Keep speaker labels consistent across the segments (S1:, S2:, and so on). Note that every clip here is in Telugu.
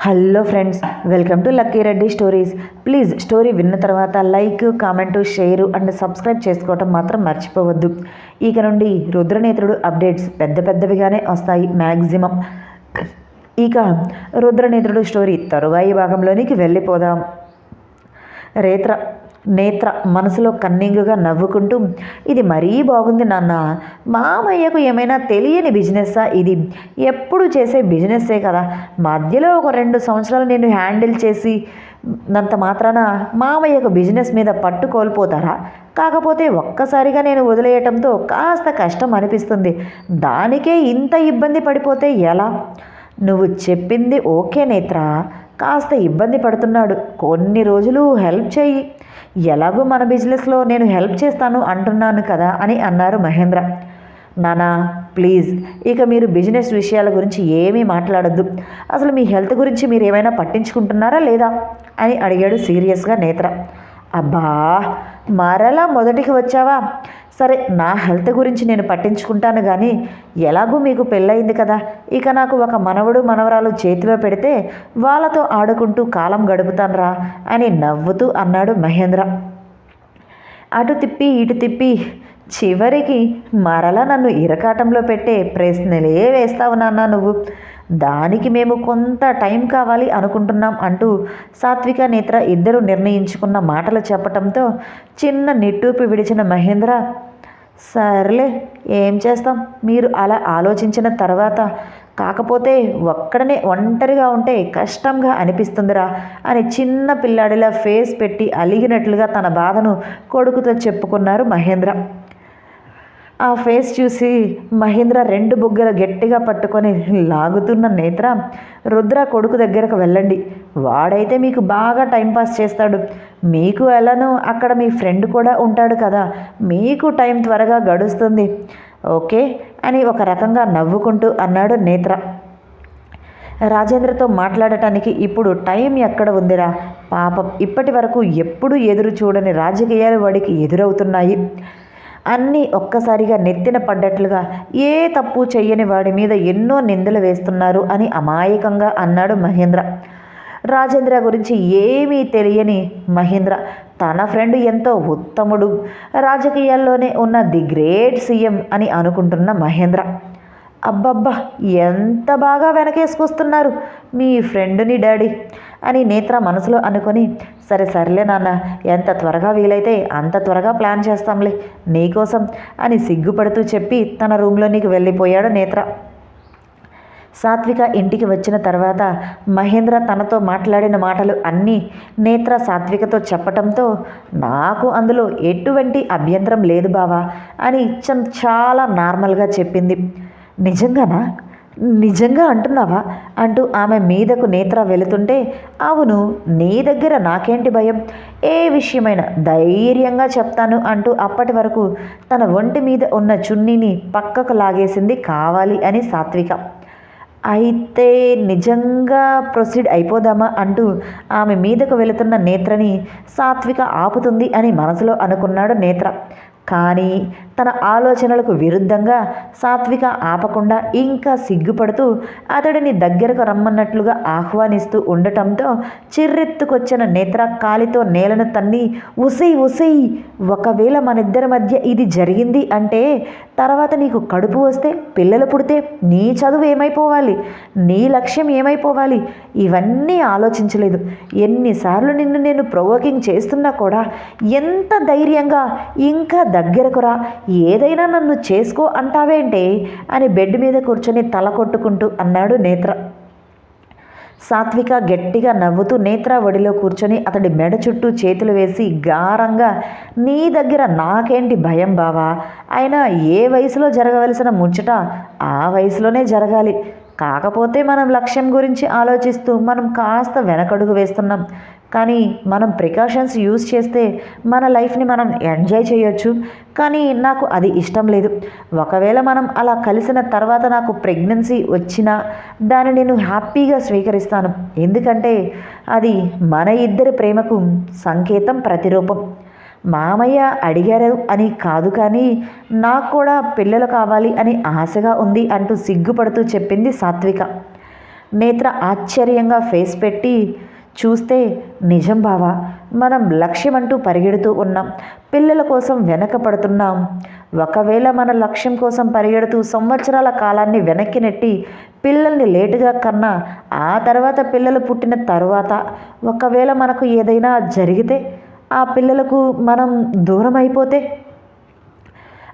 S1: Hello friends welcome to lucky Reddy stories. Please story విన్న తర్వాత like comment share and subscribe చేసుకోవటం మాత్రం మర్చిపోవద్దు. ఇక నుండి రుద్రనేత్రుడు అప్డేట్స్ పెద్ద పెద్దవిగానే వస్తాయి మ్యాక్సిమం ఇక రుద్రనేత్రుడు స్టోరీ తరువాయి భాగంలోనికి వెళ్ళిపోదాం. రేత్ర నేత్ర మనసులో కన్నింగుగా నవ్వుకుంటూ ఇది మరీ బాగుంది నాన్న. మామయ్యకు ఏమైనా తెలియని బిజినెస్సా ఇది? ఎప్పుడు చేసే బిజినెస్సే కదా. మధ్యలో ఒక రెండు సంవత్సరాలు నేను హ్యాండిల్ చేసి నంత మాత్రాన మామయ్యకు బిజినెస్ మీద పట్టు కోల్పోతారా? కాకపోతే ఒక్కసారిగా నేను వదిలేయటంతో కాస్త కష్టం అనిపిస్తుంది. దానికే ఇంత ఇబ్బంది పడిపోతే ఎలా? నువ్వు చెప్పింది ఓకే నేత్ర. కాస్త ఇబ్బంది పడుతున్నాడు. కొన్ని రోజులు హెల్ప్ చేయి ఎలాగో మన బిజినెస్లో నేను హెల్ప్ చేస్తాను అంటున్నాను కదా అని అన్నారు మహేంద్ర. నానా ప్లీజ్ ఇక మీరు బిజినెస్ విషయాల గురించి ఏమీ మాట్లాడద్దు. అసలు మీ హెల్త్ గురించి మీరు ఏమైనా పట్టించుకుంటున్నారా లేదా? అని అడిగాడు సీరియస్గా నేత్ర. అబ్బా మరలా మొదటికి వచ్చావా? సరే నా హెల్త్ గురించి నేను పట్టించుకుంటాను కానీ ఎలాగూ మీకు పెళ్ళయింది కదా? ఇక నాకు ఒక మనవడు మనవరాలు చేతిలో పెడితే వాళ్ళతో ఆడుకుంటూ కాలం గడుపుతాన్రా అని నవ్వుతూ అన్నాడు మహేంద్ర. అటు తిప్పి ఇటు తిప్పి చివరికి మరలా నన్ను ఇరకాటంలో పెట్టే ప్రశ్నలే వేస్తావు నాన్న నువ్వు. దానికి మేము కొంత టైం కావాలి అనుకుంటున్నాం అంటూ సాత్విక నేత్ర ఇద్దరు నిర్ణయించుకున్న మాటలు చెప్పటంతో చిన్న నిట్టూపి విడిచిన మహేంద్ర సర్లే ఏం చేస్తాం? మీరు అలా ఆలోచించిన తర్వాత కాకపోతే ఒక్కడనే ఒంటరిగా ఉంటే కష్టంగా అనిపిస్తుందిరా అని చిన్న పిల్లాడిలా ఫేస్ పెట్టి అలిగినట్లుగా తన బాధను కొడుకుతో చెప్పుకున్నారు మహేంద్ర. ఆ ఫేస్ చూసి మహేంద్ర రెండు బుగ్గలు గట్టిగా పట్టుకొని లాగుతున్న నేత్ర రుద్ర కొడుకు దగ్గరకు వెళ్ళండి. వాడైతే మీకు బాగా టైంపాస్ చేస్తాడు. మీకు ఎలానో అక్కడ మీ ఫ్రెండ్ కూడా ఉంటాడు కదా. మీకు టైం త్వరగా గడుస్తుంది. ఓకే అని ఒక రకంగా నవ్వుకుంటూ అన్నాడు నేత్ర. రాజేంద్రతో మాట్లాడటానికి ఇప్పుడు టైం ఎక్కడ ఉందిరా? పాపం ఇప్పటి వరకు ఎప్పుడూ ఎదురు చూడని రాజకీయాలు వాడికి ఎదురవుతున్నాయి. అన్నీ ఒక్కసారిగా నెత్తిన పడ్డట్లుగా ఏ తప్పు చెయ్యని వాడి మీద ఎన్నో నిందలు వేస్తున్నారు అని అమాయకంగా అన్నాడు మహేంద్ర. రాజేంద్ర గురించి ఏమీ తెలియని మహేంద్ర. తన ఫ్రెండ్ ఎంతో ఉత్తముడు. రాజకీయాల్లోనే ఉన్న ది గ్రేట్ సీఎం అని అనుకుంటున్న మహేంద్ర. అబ్బబ్బా ఎంత బాగా వెనకేసుకొస్తున్నారు మీ ఫ్రెండ్ని డాడీ. అని నేత్ర మనసులో అనుకొని సరే సర్లే నాన్న ఎంత త్వరగా వీలైతే అంత త్వరగా ప్లాన్ చేస్తాంలే నీకోసం అని సిగ్గుపడుతూ చెప్పి తన రూమ్లోనికి వెళ్ళిపోయాడు నేత్ర. సాత్విక ఇంటికి వచ్చిన తర్వాత మహేంద్ర తనతో మాట్లాడిన మాటలు అన్నీ నేత్ర సాత్వికతో చెప్పటంతో నాకు అందులో ఎటువంటి అభ్యంతరం లేదు బావా అని ఇచ్చం చాలా నార్మల్గా చెప్పింది. నిజంగానా? నిజంగా అంటున్నావా? అంటూ ఆమె మీదకు నేత్ర వెళుతుంటే అవును నీ దగ్గర నాకేంటి భయం? ఏ విషయమైనా ధైర్యంగా చెప్తాను అంటూ అప్పటి వరకు తన ఒంటి మీద ఉన్న చున్నీని పక్కకు లాగేసింది కావాలి అని సాత్విక. అయితే నిజంగా ప్రొసీడ్ అయిపోదామా అంటూ ఆమె మీదకు వెళుతున్న నేత్రని సాత్విక ఆపుతుంది అని మనసులో అనుకున్నాడు నేత్ర. కానీ తన ఆలోచనలకు విరుద్ధంగా సాత్విక ఆపకుండా ఇంకా సిగ్గుపడుతూ అతడిని దగ్గరకు రమ్మన్నట్లుగా ఆహ్వానిస్తూ ఉండటంతో చిర్రెత్తుకొచ్చిన నేత్ర కాలితో నేలను తన్ని ఉసై ఉసై ఒకవేళ మనిద్దరి మధ్య ఇది జరిగింది అంటే తర్వాత నీకు కడుపు వస్తే పిల్లలు పుడితే నీ చదువు ఏమైపోవాలి? నీ లక్ష్యం ఏమైపోవాలి? ఇవన్నీ ఆలోచించలేదు. ఎన్నిసార్లు నిన్ను నేను ప్రొవోకింగ్ చేస్తున్నా కూడా ఎంత ధైర్యంగా ఇంకా దగ్గరకు రా ఏదైనా నన్ను చేసుకో అంటావేంటే అని బెడ్ మీద కూర్చొని తల కొట్టుకుంటూ అన్నాడు నేత్ర. సాత్విక గట్టిగా నవ్వుతూ నేత్ర ఒడిలో కూర్చొని అతడి మెడ చుట్టూ చేతులు వేసి గారంగా నీ దగ్గర నాకేంటి భయం బావా? అయినా ఏ వయసులో జరగవలసిన ముచ్చట ఆ వయసులోనే జరగాలి. కాకపోతే మనం లక్ష్యం గురించి ఆలోచిస్తూ మనం కాస్త వెనకడుగు వేస్తున్నాం. కానీ మనం ప్రికాషన్స్ యూజ్ చేస్తే మన లైఫ్ని మనం ఎంజాయ్ చేయొచ్చు. కానీ నాకు అది ఇష్టం లేదు. ఒకవేళ మనం అలా కలిసిన తర్వాత నాకు ప్రెగ్నెన్సీ వచ్చినా దాన్ని నేను హ్యాపీగా స్వీకరిస్తాను. ఎందుకంటే అది మన ఇద్దరి ప్రేమకు సంకేతం ప్రతిరూపం. మామయ్య అడిగారు అని కాదు కానీ నాకు కూడా పిల్లలు కావాలి అని ఆశగా ఉంది అంటూ సిగ్గుపడుతూ చెప్పింది సాత్విక. నేత్ర ఆశ్చర్యంగా ఫేస్ పెట్టి చూస్తే నిజం బావా మనం లక్ష్యం అంటూ పరిగెడుతూ ఉన్నాం. పిల్లల కోసం వెనక పడుతున్నాం ఒకవేళ మన లక్ష్యం కోసం పరిగెడుతూ సంవత్సరాల కాలాన్ని వెనక్కి నెట్టి పిల్లల్ని లేటుగా కన్నా ఆ తర్వాత పిల్లలు పుట్టిన తర్వాత ఒకవేళ మనకు ఏదైనా జరిగితే ఆ పిల్లలకు మనం దూరం అయిపోతే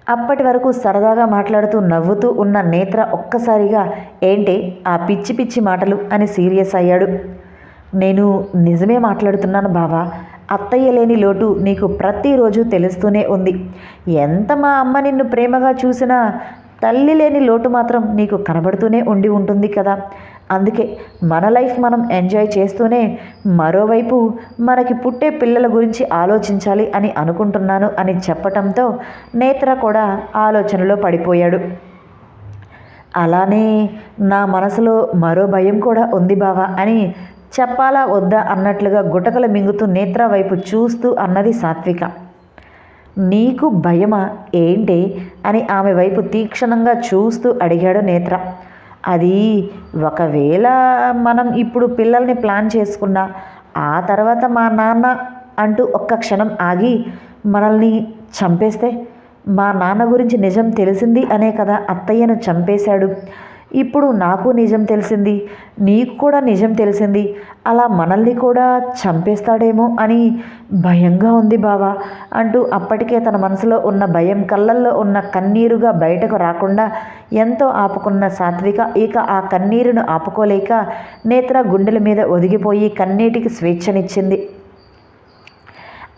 S1: అప్పటి వరకు సరదాగా మాట్లాడుతూ నవ్వుతూ ఉన్న నేత్ర ఒక్కసారిగా ఏంటి ఆ పిచ్చి పిచ్చి మాటలు? అని సీరియస్ అయ్యాడు. నేను నిజమే మాట్లాడుతున్నాను బావా. అత్తయ్య లేని లోటు నీకు ప్రతిరోజు తెలుస్తూనే ఉంది. ఎంత మా అమ్మ నిన్ను ప్రేమగా చూసినా తల్లి లేని లోటు మాత్రం నీకు కనబడుతూనే ఉండి ఉంటుంది కదా. అందుకే మన లైఫ్ మనం ఎంజాయ్ చేస్తూనే మరోవైపు మనకి పుట్టే పిల్లల గురించి ఆలోచించాలి అని అనుకుంటున్నాను అని చెప్పటంతో నేత్ర కూడా ఆలోచనలో పడిపోయాడు. అలానే నా మనసులో మరో భయం కూడా ఉంది బావా అని చెప్పాలా వద్దా అన్నట్లుగా గుటకలు మింగుతూ నేత్ర వైపు చూస్తూ అన్నది సాత్విక. నీకు భయమా ఏంటి అని ఆమె వైపు తీక్షణంగా చూస్తూ అడిగాడు నేత్ర. అది ఒకవేళ మనం ఇప్పుడు పిల్లల్ని ప్లాన్ చేసుకున్నా ఆ తర్వాత మా నాన్న అంటూ ఒక్క క్షణం ఆగి మనల్ని చంపేస్తే మా నాన్న గురించి నిజం తెలిసింది అనే కదా అత్తయ్యను చంపేశాడు. ఇప్పుడు నాకు నిజం తెలిసింది నీకు కూడా నిజం తెలిసింది అలా మనల్ని కూడా చంపేస్తాడేమో అని భయంగా ఉంది బావా అంటూ అప్పటికే తన మనసులో ఉన్న భయం కళ్ళల్లో ఉన్న కన్నీరుగా బయటకు రాకుండా ఎంతో ఆపుకున్న సాత్విక. ఇక ఆ కన్నీరును ఆపుకోలేక నేత్ర గుండెల మీద ఒదిగిపోయి కన్నీటికి స్వేచ్ఛనిచ్చింది.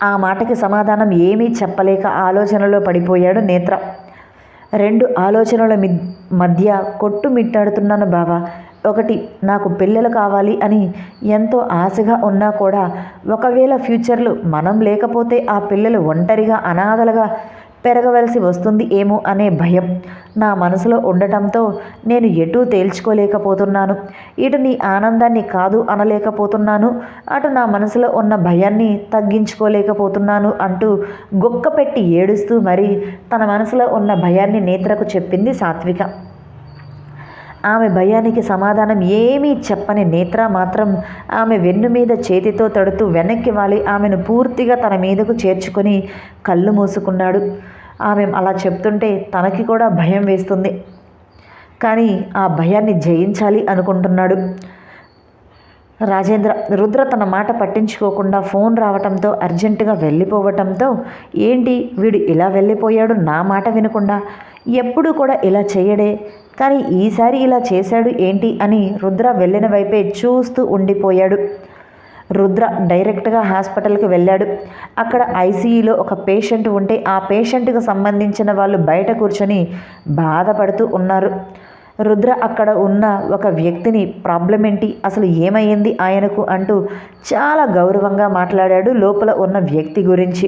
S1: ఆ మాటకి సమాధానం ఏమీ చెప్పలేక ఆలోచనలో పడిపోయాడు నేత్ర. రెండు ఆలోచనల మధ్య కొట్టుమిట్టాడుతున్నాను బావా. ఒకటి నాకు పిల్లలు కావాలి అని ఎంతో ఆశగా ఉన్నా కూడా ఒకవేళ ఫ్యూచర్లో మనం లేకపోతే ఆ పిల్లలు ఒంటరిగా అనాథలుగా పెరగవలసి వస్తుంది ఏమో అనే భయం నా మనసులో ఉండటంతో నేను ఎటూ తేల్చుకోలేకపోతున్నాను. ఇటు నీ ఆనందాన్ని కాదు అనలేకపోతున్నాను అటు నా మనసులో ఉన్న భయాన్ని తగ్గించుకోలేకపోతున్నాను అంటూ గొక్క పెట్టి ఏడుస్తూ మరి తన మనసులో ఉన్న భయాన్ని నేత్రకు చెప్పింది సాత్విక. ఆమె భయానికి సమాధానం ఏమీ చెప్పని నేత్ర మాత్రం ఆమె వెన్ను మీద చేతితో తడుతూ వెనక్కి వాలి. ఆమెను పూర్తిగా తన మీదకు చేర్చుకొని కళ్ళు మూసుకున్నాడు. ఆమె అలా చెప్తుంటే తనకి కూడా భయం వేస్తుంది. కానీ ఆ భయాన్ని జయించాలి అనుకుంటున్నాడు. రాజేంద్ర రుద్ర తన మాట పట్టించుకోకుండా ఫోన్ రావటంతో అర్జెంటుగా వెళ్ళిపోవటంతో ఏంటి వీడు ఇలా వెళ్ళిపోయాడు? నా మాట వినకుండా ఎప్పుడు కూడా ఇలా చేయడే కానీ ఈసారి ఇలా చేశాడు ఏంటి అని రుద్ర వెళ్ళిన వైపే చూస్తూ ఉండిపోయాడు. రుద్ర డైరెక్ట్గా హాస్పిటల్కి వెళ్ళాడు. అక్కడ ఐసీయూలో ఒక పేషెంట్ ఉంటే ఆ పేషెంట్కి సంబంధించిన వాళ్ళు బయట కూర్చొని బాధపడుతూ ఉన్నారు. రుద్ర అక్కడ ఉన్న ఒక వ్యక్తిని ప్రాబ్లం ఏంటి? అసలు ఏమైంది ఆయనకు అంటూ చాలా గౌరవంగా మాట్లాడాడు లోపల ఉన్న వ్యక్తి గురించి.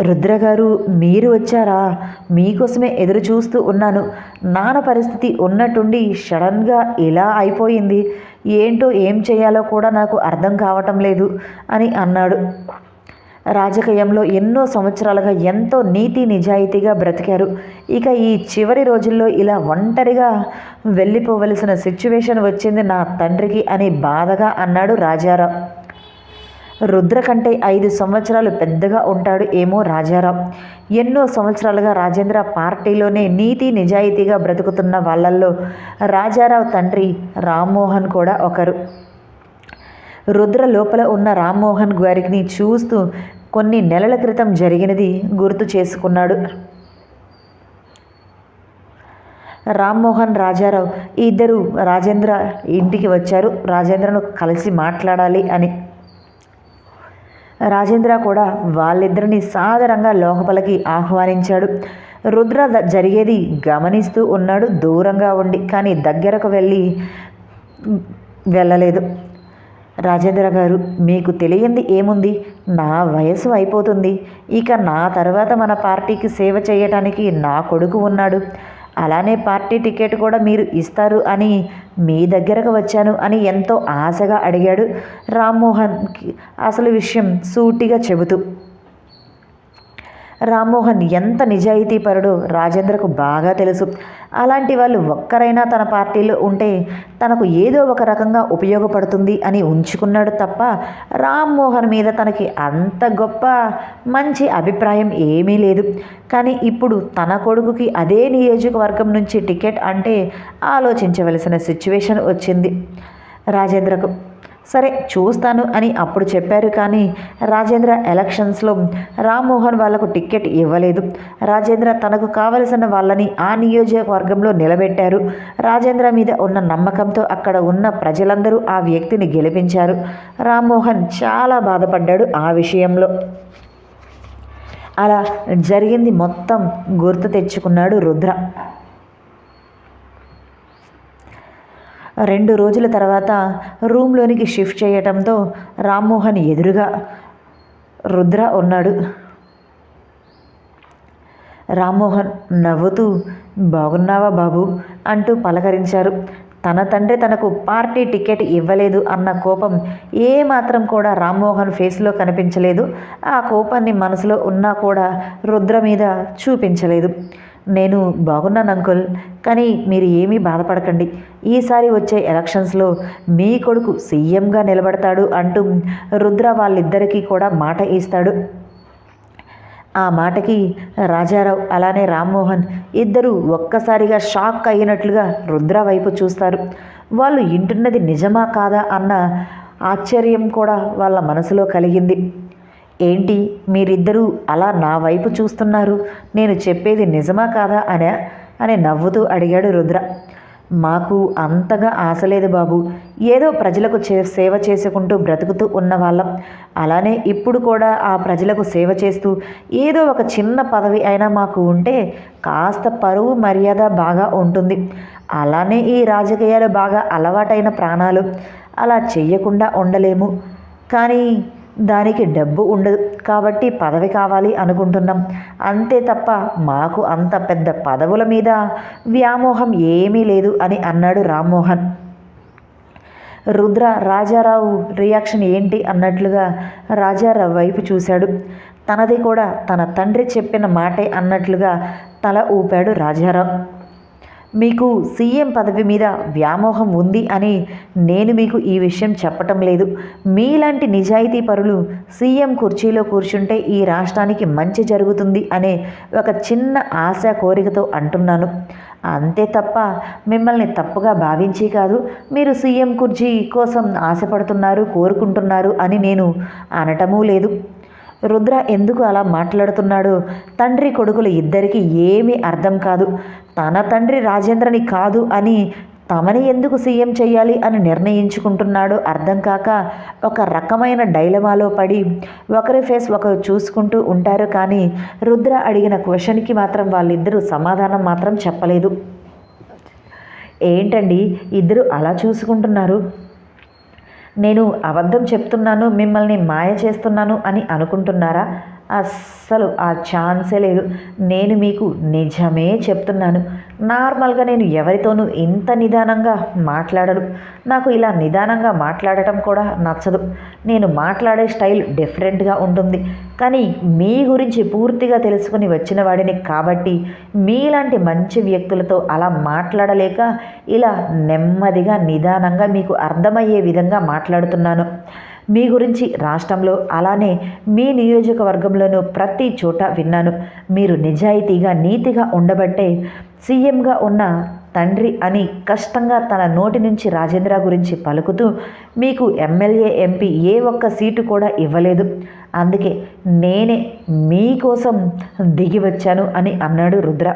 S1: రుద్రగారు మీరు వచ్చారా? మీకోసమే ఎదురు చూస్తూ ఉన్నాను. నాన్న పరిస్థితి ఉన్నట్టుండి సడన్గా ఇలా అయిపోయింది. ఏంటో ఏం చేయాలో కూడా నాకు అర్థం కావటం లేదు అని అన్నాడు. రాజకీయంలో ఎన్నో సంవత్సరాలుగా ఎంతో నీతి నిజాయితీగా బ్రతికారు. ఇక ఈ చివరి రోజుల్లో ఇలా ఒంటరిగా వెళ్ళిపోవలసిన సిచ్యువేషన్ వచ్చింది నా తండ్రికి అని బాధగా అన్నాడు రాజారావు. రుద్ర కంటే ఐదు సంవత్సరాలు పెద్దగా ఉంటాడు ఏమో రాజారాం. ఎన్నో సంవత్సరాలుగా రాజేంద్ర పార్టీలోనే నీతి నిజాయితీగా బ్రతుకుతున్న వాళ్ళల్లో రాజారావు తండ్రి రామ్మోహన్ కూడా ఒకరు. రుద్ర లోపల ఉన్న రామ్మోహన్ గారికి చూస్తూ కొన్ని నెలల క్రితం జరిగినది గుర్తు చేసుకున్నాడు. రామ్మోహన్ రాజారావు ఇద్దరు రాజేంద్ర ఇంటికి వచ్చారు. రాజేంద్రను కలిసి మాట్లాడాలి అని రాజేంద్ర కూడా వాళ్ళిద్దరిని సాదరంగా లోహపలకి ఆహ్వానించాడు. రుద్ర జరిగేది గమనిస్తూ ఉన్నాడు. దూరంగా ఉండి కానీ దగ్గరకు వెళ్ళి వెళ్ళలేదు. రాజేంద్ర గారు మీకు తెలియంది ఏముంది? నా వయసు అయిపోతుంది. ఇక నా తర్వాత మన పార్టీకి సేవ చేయటానికి నా కొడుకు ఉన్నాడు. అలానే పార్టీ టికెట్ కూడా మీరు ఇస్తారు అని మీ దగ్గరకు వచ్చాను అని ఎంతో ఆశగా అడిగాడు రామ్మోహన్కి. అసలు విషయం సూటిగా చెబుతూ రామ్మోహన్ ఎంత నిజాయితీపరుడో రాజేంద్రకు బాగా తెలుసు. అలాంటి వాళ్ళు ఒక్కరైనా తన పార్టీలో ఉంటే తనకు ఏదో ఒక రకంగా ఉపయోగపడుతుంది అని ఉంచుకున్నాడు తప్ప రామ్మోహన్ మీద తనకి అంత గొప్ప మంచి అభిప్రాయం ఏమీ లేదు. కానీ ఇప్పుడు తన కొడుకుకి అదే నియోజకవర్గం నుంచి టికెట్ అంటే ఆలోచించవలసిన సిచ్యువేషన్ వచ్చింది. రాజేంద్రకు సరే చూస్తాను అని అప్పుడు చెప్పారు కానీ రాజేంద్ర ఎలక్షన్స్లో రామ్మోహన్ వాళ్ళకు టికెట్ ఇవ్వలేదు. రాజేంద్ర తనకు కావలసిన వాళ్ళని ఆ నియోజకవర్గంలో నిలబెట్టారు. రాజేంద్ర మీద ఉన్న నమ్మకంతో అక్కడ ఉన్న ప్రజలందరూ ఆ వ్యక్తిని గెలిపించారు. రామ్మోహన్ చాలా బాధపడ్డాడు ఆ విషయంలో. అలా జరిగింది మొత్తం గుర్తు తెచ్చుకున్నాడు రుద్ర. రెండు రోజుల తర్వాత రూమ్లోనికి షిఫ్ట్ చేయటంతో రామ్మోహన్ ఎదురుగా రుద్ర ఉన్నాడు. రామ్మోహన్ నవ్వుతూ బాగున్నావా బాబు? అంటూ పలకరించారు. తన తండ్రి తనకు పార్టీ టికెట్ ఇవ్వలేదు అన్న కోపం ఏ మాత్రం కూడా రామ్మోహన్ ఫేస్లో కనిపించలేదు. ఆ కోపాన్ని మనసులో ఉన్నా కూడా రుద్ర మీద చూపించలేదు. నేను బాగున్నాను అంకుల్. కానీ మీరు ఏమీ బాధపడకండి. ఈసారి వచ్చే ఎలక్షన్స్లో మీ కొడుకు సీఎంగా నిలబడతాడు అంటూ రుద్ర వాళ్ళిద్దరికీ కూడా మాట ఇస్తాడు. ఆ మాటకి రాజారావు అలానే రామ్మోహన్ ఇద్దరు ఒక్కసారిగా షాక్ అయినట్లుగా రుద్ర వైపు చూస్తారు. వాళ్ళు ఇంటున్నది నిజమా కాదా అన్న ఆశ్చర్యం కూడా వాళ్ళ మనసులో కలిగింది. ఏంటి మీరిద్దరూ అలా నా వైపు చూస్తున్నారు? నేను చెప్పేది నిజమా కాదా? అనే అని నవ్వుతూ అడిగాడు రుద్ర. మాకు అంతగా ఆశ లేదు బాబు. ఏదో ప్రజలకు చే సేవ చేసుకుంటూ బ్రతుకుతూ ఉన్న వాళ్ళం అలానే ఇప్పుడు కూడా ఆ ప్రజలకు సేవ చేస్తూ ఏదో ఒక చిన్న పదవి అయినా మాకు ఉంటే కాస్త పరువు మర్యాద బాగా ఉంటుంది. అలానే ఈ రాజకీయాలు బాగా అలవాటైన ప్రాణాలు. అలా చెయ్యకుండా ఉండలేము. కానీ దానికి డబ్బు ఉండదు. కాబట్టి పదవి కావాలి అనుకుంటున్నాం. అంతే తప్ప మాకు అంత పెద్ద పదవుల మీద వ్యామోహం ఏమీ లేదు అని అన్నాడు రామ్మోహన్. రుద్ర రాజారావు రియాక్షన్ ఏంటి అన్నట్లుగా రాజారావు వైపు చూశాడు. తనది కూడా తన తండ్రి చెప్పిన మాటే అన్నట్లుగా తల ఊపాడు రాజారావు. మీకు సీఎం పదవి మీద వ్యామోహం ఉంది అని నేను మీకు ఈ విషయం చెప్పటం లేదు. మీలాంటి నిజాయితీ పరులు సీఎం కుర్చీలో కూర్చుంటే ఈ రాష్ట్రానికి మంచి జరుగుతుంది అనే ఒక చిన్న ఆశ కోరికతో అంటున్నాను. అంతే తప్ప మిమ్మల్ని తప్పుగా భావించి కాదు మీరు సీఎం కుర్చీ కోసం ఆశపడుతున్నారు కోరుకుంటున్నారు అని నేను అనటమూ లేదు. రుద్ర ఎందుకు అలా మాట్లాడుతున్నాడు? తండ్రి కొడుకులు ఇద్దరికీ ఏమీ అర్థం కాదు. తన తండ్రి రాజేంద్రని కాదు అని తమని ఎందుకు సీఎం చేయాలి అని నిర్ణయించుకుంటున్నాడో అర్థం కాక ఒక రకమైన డైలమాలో పడి ఒకరి ఫేస్ ఒకరు చూసుకుంటూ ఉంటారు కానీ రుద్ర అడిగిన క్వశ్చన్కి మాత్రం వాళ్ళిద్దరూ సమాధానం మాత్రం చెప్పలేదు. ఏంటండి? ఇద్దరు అలా చూసుకుంటున్నారు? నేను అబద్ధం చెప్తున్నాను మిమ్మల్ని మాయ చేస్తున్నాను అని అనుకుంటున్నారా? అస్సలు ఆ ఛాన్సే లేదు. నేను మీకు నిజమే చెప్తున్నాను. నార్మల్గా నేను ఎవరితోనూ ఇంత నిదానంగా మాట్లాడను. నాకు ఇలా నిదానంగా మాట్లాడటం కూడా నచ్చదు. నేను మాట్లాడే స్టైల్ డిఫరెంట్గా ఉంటుంది. కానీ మీ గురించి పూర్తిగా తెలుసుకుని వచ్చిన వాడిని కాబట్టి మీలాంటి మంచి వ్యక్తులతో అలా మాట్లాడలేక ఇలా నెమ్మదిగా నిదానంగా మీకు అర్థమయ్యే విధంగా మాట్లాడుతున్నాను. మీ గురించి రాష్ట్రంలో అలానే మీ నియోజకవర్గంలోనూ ప్రతి చోట విన్నాను. మీరు నిజాయితీగా నీతిగా ఉండబట్టే సీఎంగా ఉన్న తండ్రి అని కష్టంగా తన నోటి నుంచి రాజేంద్ర గురించి పలుకుతూ మీకు ఎమ్మెల్యే ఎంపీ ఏ ఒక్క సీటు కూడా ఇవ్వలేదు. అందుకే నేనే మీకోసం దిగి వచ్చాను అని అన్నాడు రుద్ర.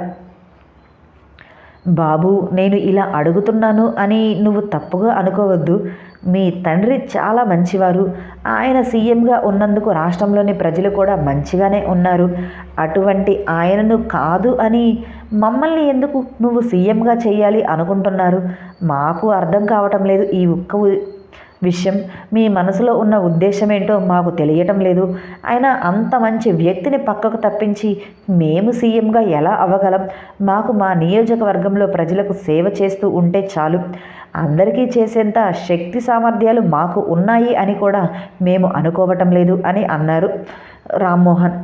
S1: బాబు నేను ఇలా అడుగుతున్నాను అని నువ్వు తప్పుగా అనుకోవద్దు. మీ తండ్రి చాలా మంచివారు. ఆయన సీఎంగా ఉన్నందుకు రాష్ట్రంలోని ప్రజలు కూడా మంచిగానే ఉన్నారు. అటువంటి ఆయనను కాదు అని మమ్మల్ని ఎందుకు నువ్వు సీఎంగా చేయాలి అనుకుంటున్నారు? మాకు అర్థం కావటం లేదు ఈ ఒక్క విషయం మీ మనసులో ఉన్న ఉద్దేశం ఏంటో మాకు తెలియటం లేదు. అయినా అంత మంచి వ్యక్తిని పక్కకు తప్పించి మేము సీఎంగా ఎలా అవ్వగలం? మాకు మా నియోజకవర్గంలో ప్రజలకు సేవ చేస్తూ ఉంటే చాలు. అందరికీ చేసేంత శక్తి సామర్థ్యాలు మాకు ఉన్నాయి అని కూడా మేము అనుకోవటం లేదు అని అన్నారు రామ్మోహన్.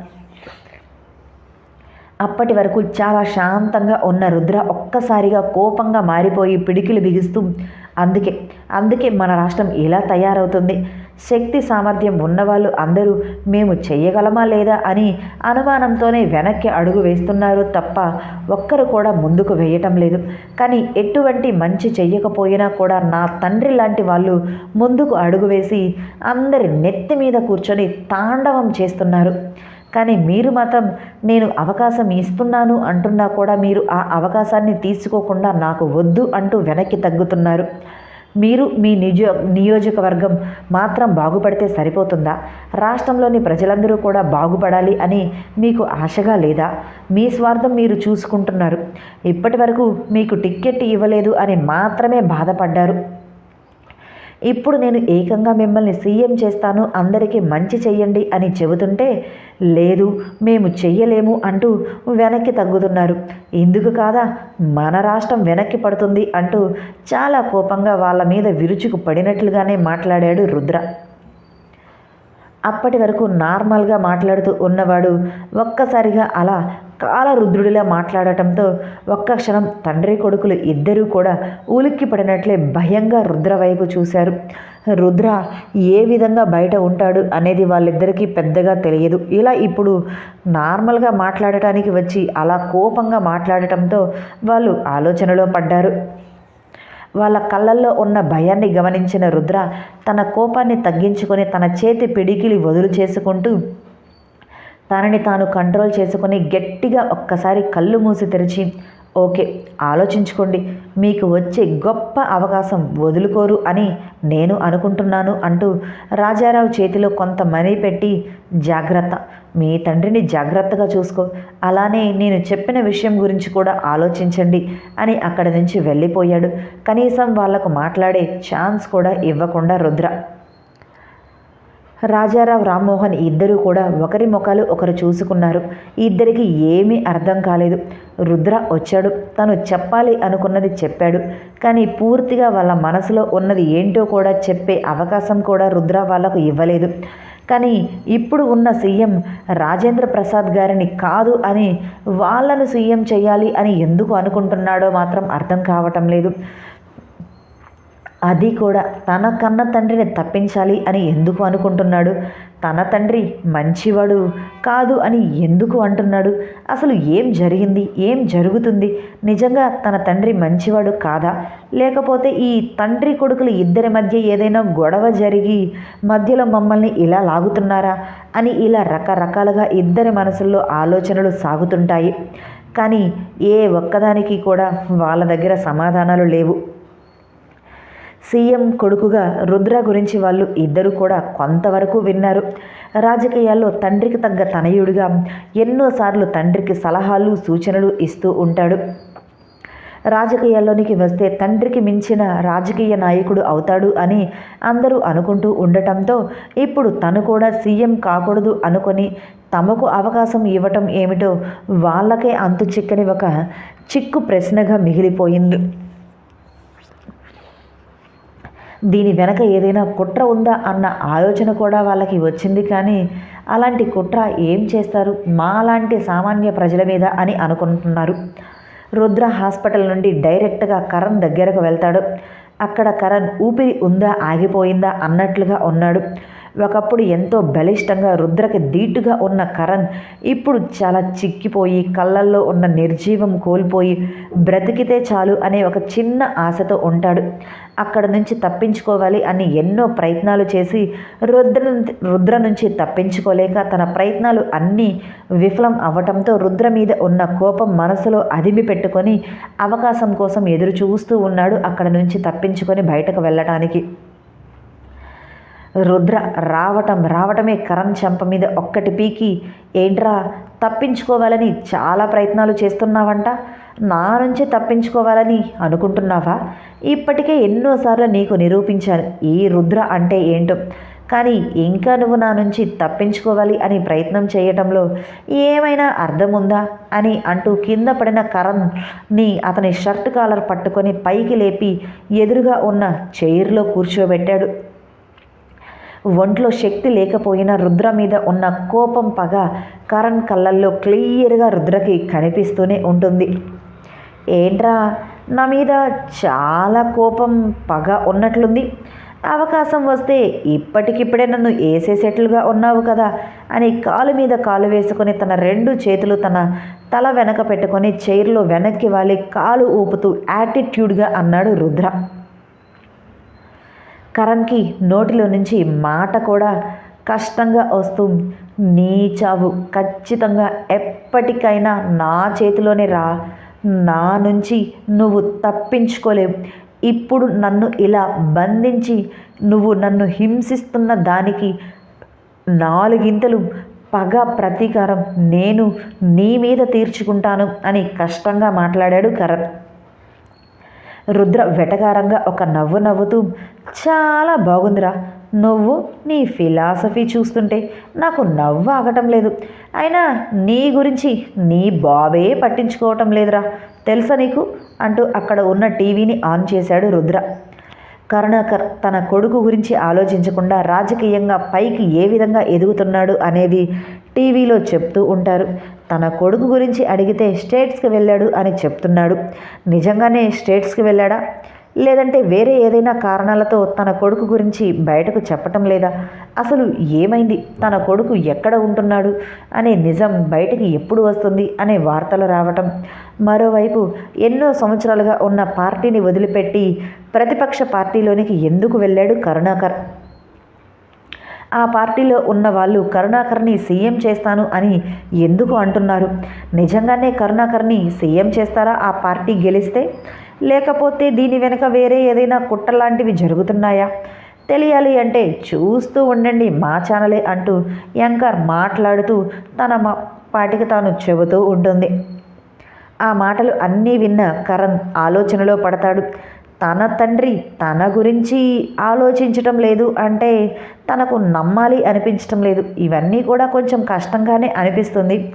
S1: అప్పటి వరకు చాలా శాంతంగా ఉన్న రుద్ర ఒక్కసారిగా కోపంగా మారిపోయి పిడికిలు బిగిస్తూ అందుకే అందుకే మన రాష్ట్రం ఇలా తయారవుతుంది? శక్తి సామర్థ్యం ఉన్నవాళ్ళు అందరూ మేము చెయ్యగలమా లేదా అని అనుమానంతోనే వెనక్కి అడుగు వేస్తున్నారు తప్ప ఒక్కరు కూడా ముందుకు వేయటం లేదు. కానీ ఎటువంటి మంచి చెయ్యకపోయినా కూడా నా తండ్రి లాంటి వాళ్ళు ముందుకు అడుగు వేసి అందరి నెత్తి మీద కూర్చొని తాండవం చేస్తున్నారు. కానీ మీరు మాత్రం నేను అవకాశం ఇస్తున్నాను అంటున్నా కూడా మీరు ఆ అవకాశాన్ని తీసుకోకుండా నాకు వద్దు అంటూ వెనక్కి తగ్గుతున్నారు. మీరు మీ నిజ నియోజకవర్గం మాత్రం బాగుపడితే సరిపోతుందా? రాష్ట్రంలోని ప్రజలందరూ కూడా బాగుపడాలి అని మీకు ఆశగా లేదా? మీ స్వార్థం మీరు చూసుకుంటున్నారు. ఇప్పటి వరకు మీకు టిక్కెట్ ఇవ్వలేదు అని మాత్రమే బాధపడ్డారు. ఇప్పుడు నేను ఏకంగా మిమ్మల్ని సీఎం చేస్తాను అందరికీ మంచి చెయ్యండి అని చెబుతుంటే లేదు మేము చెయ్యలేము అంటూ వెనక్కి తగ్గుతున్నారు. ఎందుకు కాదా? మన రాష్ట్రం వెనక్కి పడుతుంది అంటూ చాలా కోపంగా వాళ్ళ మీద విరుచుకు పడినట్లుగానే మాట్లాడాడు రుద్ర. అప్పటి వరకు నార్మల్గా మాట్లాడుతూ ఉన్నవాడు ఒక్కసారిగా అలా కాలరుద్రుడిలా మాట్లాడటంతో ఒక్క క్షణం తండ్రి కొడుకులు ఇద్దరూ కూడా ఉలిక్కి పడినట్లే భయంగా రుద్ర వైపు చూశారు. రుద్ర ఏ విధంగా బయట ఉంటాడు అనేది వాళ్ళిద్దరికీ పెద్దగా తెలియదు. ఇలా ఇప్పుడు నార్మల్గా మాట్లాడటానికి వచ్చి అలా కోపంగా మాట్లాడటంతో వాళ్ళు ఆలోచనలో పడ్డారు. వాళ్ళ కళ్ళల్లో ఉన్న భయాన్ని గమనించిన రుద్ర తన కోపాన్ని తగ్గించుకొని తన చేతి పిడికిలి వదులు చేసుకుంటూ తనని తాను కంట్రోల్ చేసుకొని గట్టిగా ఒక్కసారి కళ్ళు మూసి తెరిచి ఓకే ఆలోచించుకోండి. మీకు వచ్చే గొప్ప అవకాశం వదులుకోరు అని నేను అనుకుంటున్నాను అంటూ రాజారావు చేతిలో కొంత మనీ పెట్టి జాగ్రత్త. మీ తండ్రిని జాగ్రత్తగా చూసుకో. అలానే నేను చెప్పిన విషయం గురించి కూడా ఆలోచించండి అని అక్కడి నుంచి వెళ్ళిపోయాడు. కనీసం వాళ్ళకు మాట్లాడే ఛాన్స్ కూడా ఇవ్వకుండా రుద్ర. రాజారావు రామ్మోహన్ ఇద్దరూ కూడా ఒకరి ముఖాలు ఒకరు చూసుకున్నారు. ఇద్దరికి ఏమీ అర్థం కాలేదు. రుద్ర వచ్చాడు. తను చెప్పాలి అనుకున్నది చెప్పాడు. కానీ పూర్తిగా వాళ్ళ మనసులో ఉన్నది ఏంటో కూడా చెప్పే అవకాశం కూడా రుద్ర వాళ్ళకు ఇవ్వలేదు. కానీ ఇప్పుడు ఉన్న సీఎం రాజేంద్ర ప్రసాద్ గారిని కాదు అని వాళ్ళను సీఎం చేయాలి అని ఎందుకు అనుకుంటున్నాడో మాత్రం అర్థం కావటం లేదు. అది కూడా తన కన్న తండ్రిని తప్పించాలి అని ఎందుకు అనుకుంటున్నాడు? తన తండ్రి మంచివాడు కాదు అని ఎందుకు అంటున్నాడు? అసలు ఏం జరిగింది? ఏం జరుగుతుంది? నిజంగా తన తండ్రి మంచివాడు కాదా? లేకపోతే ఈ తండ్రి కొడుకులు ఇద్దరి మధ్య ఏదైనా గొడవ జరిగి మధ్యలో మమ్మల్ని ఇలా లాగుతున్నారా? అని ఇలా రకరకాలుగా ఇద్దరి మనసుల్లో ఆలోచనలు సాగుతుంటాయి. కానీ ఏ ఒక్కదానికి కూడా వాళ్ళ దగ్గర సమాధానాలు లేవు. సీఎం కొడుకుగా రుద్ర గురించి వాళ్ళు ఇద్దరు కూడా కొంతవరకు విన్నారు. రాజకీయాల్లో తండ్రికి తగ్గ తనయుడిగా ఎన్నోసార్లు తండ్రికి సలహాలు సూచనలు ఇస్తూ ఉంటాడు. రాజకీయాల్లోనికి వస్తే తండ్రికి మించిన రాజకీయ నాయకుడు అవుతాడు అని అందరూ అనుకుంటూ ఉండటంతో ఇప్పుడు తను కూడా సీఎం కాకూడదు అనుకొని తమకు అవకాశం ఇవ్వటం ఏమిటో వాళ్ళకే అంతు చిక్కని ఒక చిక్కు ప్రశ్నగా మిగిలిపోయింది. దీని వెనక ఏదైనా కుట్ర ఉందా అన్న ఆలోచన కూడా వాళ్ళకి వచ్చింది కానీ అలాంటి కుట్ర ఏం చేస్తారు? మా లాంటి సామాన్య ప్రజల మీద అని అనుకుంటున్నారు. రుద్ర హాస్పిటల్ నుండి డైరెక్ట్గా కరణ్ దగ్గరకు వెళ్తాడు. అక్కడ కరణ్ ఊపిరి ఉందా ఆగిపోయిందా అన్నట్లుగా ఉన్నాడు. ఒకప్పుడు ఎంతో బలిష్టంగా రుద్రకి ధీటుగా ఉన్న కరణ్ ఇప్పుడు చాలా చిక్కిపోయి కళ్ళల్లో ఉన్న నిర్జీవం కోల్పోయి బ్రతికితే చాలు అనే ఒక చిన్న ఆశతో ఉంటాడు. అక్కడ నుంచి తప్పించుకోవాలి అని ఎన్నో ప్రయత్నాలు చేసి రుద్ర రుద్ర నుంచి తప్పించుకోలేక తన ప్రయత్నాలు అన్నీ విఫలం అవ్వటంతో రుద్ర మీద ఉన్న కోపం మనసులో అదిమి పెట్టుకొని అవకాశం కోసం ఎదురు చూస్తూ ఉన్నాడు అక్కడ నుంచి తప్పించుకొని బయటకు వెళ్ళటానికి. రుద్ర రావటం రావటమే కరణ్ చెంప మీద ఒక్కటి పీకి. ఏంట్రా తప్పించుకోవాలని చాలా ప్రయత్నాలు చేస్తున్నావంట? నా నుంచి తప్పించుకోవాలని అనుకుంటున్నావా? ఇప్పటికే ఎన్నోసార్లు నీకు నిరూపించాను ఈ రుద్ర అంటే ఏంటో. కానీ ఇంకా నువ్వు నా నుంచి తప్పించుకోవాలి అని ప్రయత్నం చేయటంలో ఏమైనా అర్థం ఉందా అని అంటూ కింద పడిన కరణ్ని అతని షర్ట్ కాలర్ పట్టుకొని పైకి లేపి ఎదురుగా ఉన్న చైర్లో కూర్చోబెట్టాడు. ఒంట్లో శక్తి లేకపోయినా రుద్ర మీద ఉన్న కోపం పగ కరణ్ కళ్ళల్లో క్లియర్గా రుద్రకి కనిపిస్తూనే ఉంటుంది. ఏంట్రా? నా మీద చాలా కోపం పగ ఉన్నట్లుంది. అవకాశం వస్తే ఇప్పటికిప్పుడే నన్ను వేసేసేట్లుగా ఉన్నావు కదా అని కాలు మీద కాలు వేసుకొని తన రెండు చేతులు తన తల వెనక పెట్టుకొని చైర్లో వెనక్కి వాలి కాలు ఊపుతూ యాటిట్యూడ్గా అన్నాడు రుద్ర. కరణ్కి నోటిలో నుంచి మాట కూడా కష్టంగా వస్తూ నీ చావు ఖచ్చితంగా ఎప్పటికైనా నా చేతిలోనే రా. నా నుంచి నువ్వు తప్పించుకోలేవు. ఇప్పుడు నన్ను ఇలా బంధించి నువ్వు నన్ను హింసిస్తున్న దానికి నాలుగింతలు పగ ప్రతీకారం నేను నీ మీద తీర్చుకుంటాను అని కష్టంగా మాట్లాడాడు కరణ్. రుద్ర వెటకారంగా ఒక నవ్వు నవ్వుతూ చాలా బాగుందిరా. నువ్వు నీ ఫిలాసఫీ చూస్తుంటే నాకు నవ్వు ఆగటం లేదు. అయినా నీ గురించి నీ బాబే పట్టించుకోవటం లేదురా. తెలుసా నీకు? అంటూ అక్కడ ఉన్న టీవీని ఆన్ చేశాడు రుద్ర. కరుణాకర్ తన కొడుకు గురించి ఆలోచించకుండా రాజకీయంగా పైకి ఏ విధంగా ఎదుగుతున్నాడు అనేది టీవీలో చెప్తూ ఉంటారు. తన కొడుకు గురించి అడిగితే స్టేట్స్కి వెళ్ళాడు అని చెప్తున్నాడు. నిజంగానే స్టేట్స్కి వెళ్ళాడా? లేదంటే వేరే ఏదైనా కారణాలతో తన కొడుకు గురించి బయటకు చెప్పటం లేదా? అసలు ఏమైంది? తన కొడుకు ఎక్కడ ఉంటున్నాడు? అనే నిజం బయటికి ఎప్పుడు వస్తుంది? అనే వార్తలు రావటం. మరోవైపు ఎన్నో సంవత్సరాలుగా ఉన్న పార్టీని వదిలిపెట్టి ప్రతిపక్ష పార్టీలోనికి ఎందుకు వెళ్ళాడు కరుణాకర్? ఆ పార్టీలో ఉన్న వాళ్ళు కరుణాకర్ని సీఎం చేస్తాను అని ఎందుకు అంటున్నారు? నిజంగానే కరుణాకర్ని సీఎం చేస్తారా ఆ పార్టీ గెలిస్తే? లేకపోతే దీని వెనుక వేరే ఏదైనా కుట్ర లాంటివి జరుగుతున్నాయా? తెలియాలి అంటే చూస్తూ ఉండండి మా ఛానలే అంటూ యాంకర్ మాట్లాడుతూ తన మా పాటికి తాను చెబుతూ ఉంటుంది. ఆ మాటలు అన్నీ విన్న కరణ్ ఆలోచనలో పడతాడు. తన తండ్రి తన గురించి ఆలోచించటం లేదు అంటే తనకు నమ్మాలి అనిపించటం లేదు. ఇవన్నీ కూడా కొంచెం కష్టంగానే అనిపిస్తుంది.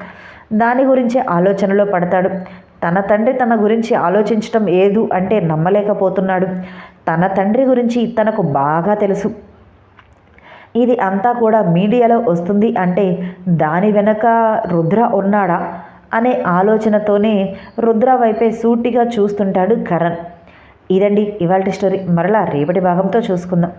S1: దాని గురించి ఆలోచనలో పడతాడు. తన తండ్రి తన గురించి ఆలోచించటం ఏదు అంటే నమ్మలేకపోతున్నాడు. తన తండ్రి గురించి తనకు బాగా తెలుసు. ఇది అంతా కూడా మీడియాలో వస్తుంది అంటే దాని వెనక రుద్ర ఉన్నాడా అనే ఆలోచనతోనే రుద్ర వైపే సూటిగా చూస్తుంటాడు కరణ్ ఇదండి ఇవాళ స్టోరీ. మరలా రేపటి భాగంతో చూసుకుందాం.